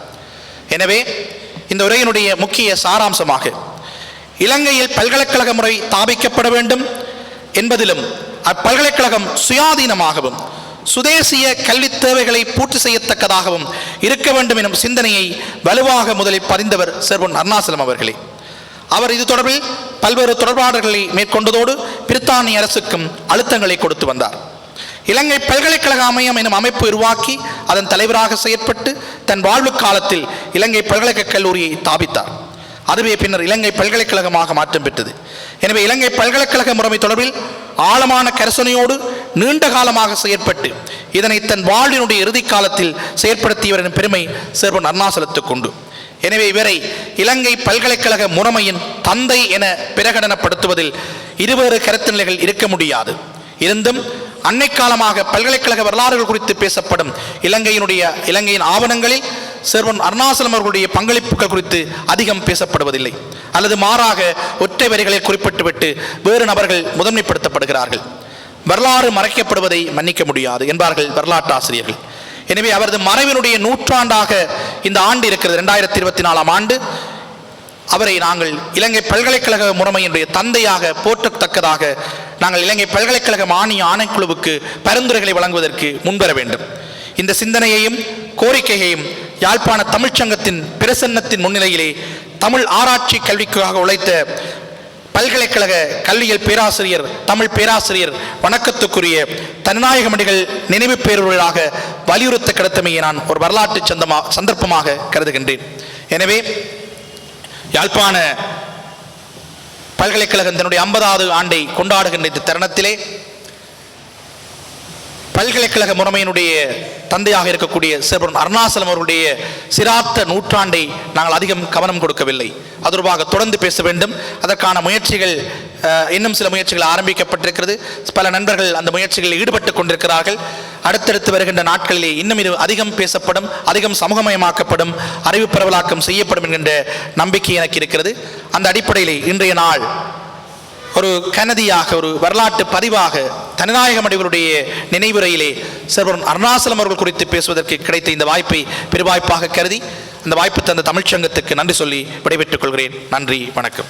எனவே இந்த உரையினுடைய முக்கிய சாராம்சமாக இலங்கையில் பல்கலைக்கழக முறை தாபிக்கப்பட வேண்டும் என்பதிலும் அப்பல்கலைக்கழகம் சுயாதீனமாகவும் சுதேசிய கல்வி தேவைகளை பூர்த்தி செய்யத்தக்கதாகவும் இருக்க வேண்டும் எனும் சிந்தனையை வலுவாக முதலில் பதிந்தவர் செர்வன் அருணாசலம் அவர்களே. அவர் இது தொடர்பில் பல்வேறு தொடர்பாடல்களை மேற்கொண்டதோடு பிரித்தானிய அரசுக்கும் அழுத்தங்களை கொடுத்து வந்தார். இலங்கை பல்கலைக்கழக அமையம் எனும் அமைப்பு உருவாக்கி அதன் தலைவராக செயற்பட்டு தன் வாழ்வு காலத்தில் இலங்கை பல்கலைக்கழக கல்லூரியை தாபித்தார் அதுவே பின்னர் இலங்கை பல்கலைக்கழகமாக மாற்றம் பெற்றது. எனவே இலங்கை பல்கலைக்கழக முறைமை தொடர்பில் ஆழமான கரிசனையோடு நீண்ட காலமாக செயற்பட்டு இதனை தன் வாழ்வினுடைய இறுதி காலத்தில் செயற்படுத்தியவரின் பெருமை சேர்வன் அருணாசலத்துக்கு உண்டு எனவே இவரை இலங்கை பல்கலைக்கழக முறைமையின் தந்தை என பிரகடனப்படுத்துவதில் இருவேறு கருத்து நிலைகள் இருக்க முடியாது. இருந்தும் அன்னை காலமாக பல்கலைக்கழக வரலாறுகள் குறித்து பேசப்படும் இலங்கையினுடைய இலங்கையின் ஆவணங்களில் சிறுவன் அருணாசலம் அவர்களுடைய பங்களிப்புகள் குறித்து அதிகம் பேசப்படுவதில்லை. அல்லது மாறாக ஒற்றை வரிகளை குறிப்பிட்டுவிட்டு வேறு நபர்கள் முதன்மைப்படுத்தப்படுகிறார்கள். வரலாறு மறைக்கப்படுவதை மன்னிக்க முடியாது என்பார்கள் வரலாற்று ஆசிரியர்கள் எனவே அவரது மறைவினுடைய நூற்றாண்டாக இந்த ஆண்டு இருக்கிறது ரெண்டாயிரத்தி இருபத்தி நாலாம் ஆண்டு. அவரை நாங்கள் இலங்கை பல்கலைக்கழக முறைமையினுடைய தந்தையாக போற்றத்தக்கதாக நாங்கள் இலங்கை பல்கலைக்கழக மானிய ஆணைக்குழுவுக்கு பரிந்துரைகளை வழங்குவதற்கு முன்வர வேண்டும். இந்த சிந்தனையையும் கோரிக்கையையும் யாழ்ப்பாண தமிழ்ச்சங்கத்தின் பிரசன்னத்தின் முன்னிலையிலே தமிழ் ஆராய்ச்சி கல்விக்காக உழைத்த பல்கலைக்கழக கல்வியியல் பேராசிரியர் தமிழ் பேராசிரியர் வணக்கத்துக்குரிய தன்நாயகமணிகள் நினைவு பேருவர்களாக வலியுறுத்த கிடத்தமையை நான் ஒரு வரலாற்று சந்தமா சந்தர்ப்பமாக கருதுகின்றேன். எனவே யாழ்ப்பாண பல்கலைக்கழகம் தன்னுடைய ஐம்பதாவது ஆண்டை கொண்டாடுகின்ற இந்த தருணத்திலே பல்கலைக்கழக முறைமையினுடைய தந்தையாக இருக்கக்கூடிய சிறுவன் அருணாசலம் அவருடைய சிராத்த நூற்றாண்டை நாங்கள் அதிகம் கவனம் கொடுக்கவில்லை. அது தொடர்பாக தொடர்ந்து பேச வேண்டும். அதற்கான முயற்சிகள் இன்னும் சில முயற்சிகள் ஆரம்பிக்கப்பட்டிருக்கிறது. பல நண்பர்கள் அந்த முயற்சிகளில் ஈடுபட்டு கொண்டிருக்கிறார்கள். அடுத்தடுத்து வருகின்ற நாட்களிலே இன்னும் இது அதிகம் பேசப்படும் அதிகம் சமூகமயமாக்கப்படும் அறிவு பரவலாக்கம் செய்யப்படும் என்கின்ற நம்பிக்கை எனக்கு இருக்கிறது. அந்த அடிப்படையிலே இன்றைய நாள் ஒரு கனதியாக ஒரு வரலாற்று பதிவாக தனநாயகம் அடிகளுடைய நினைவுரையிலே சிறுவன் அருணாசலம் அவர்கள் குறித்து பேசுவதற்கு கிடைத்த இந்த வாய்ப்பை பெருவாய்ப்பாக கருதி இந்த வாய்ப்பு தந்த தமிழ்ச்சங்கத்துக்கு நன்றி சொல்லி விடைபெற்றுக் கொள்கிறேன். நன்றி வணக்கம்.